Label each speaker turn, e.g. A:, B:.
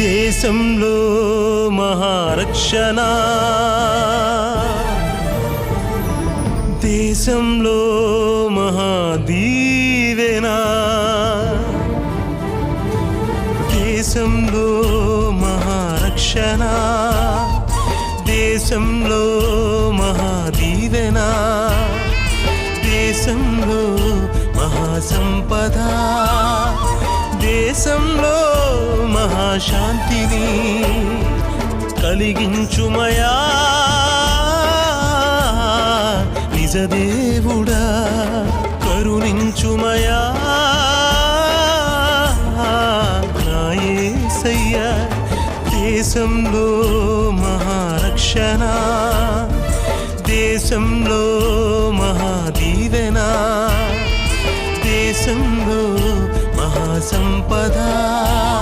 A: దేశంలో మహారక్షణ. దేశంలో మహాదీవెనా. దేశంలో మహారక్షణ. దేశంలో మహాదీవెనా. దేశంలో మహాసంపద. దేశంలో శాంతిని కలిగించుమయా? నిజదేవుడా కరుణించుమయా? నాయసయ్యా దేశంలో మహారక్షణ దేశంలో మహాదీవెనా దేశంలో మహాసంపదా.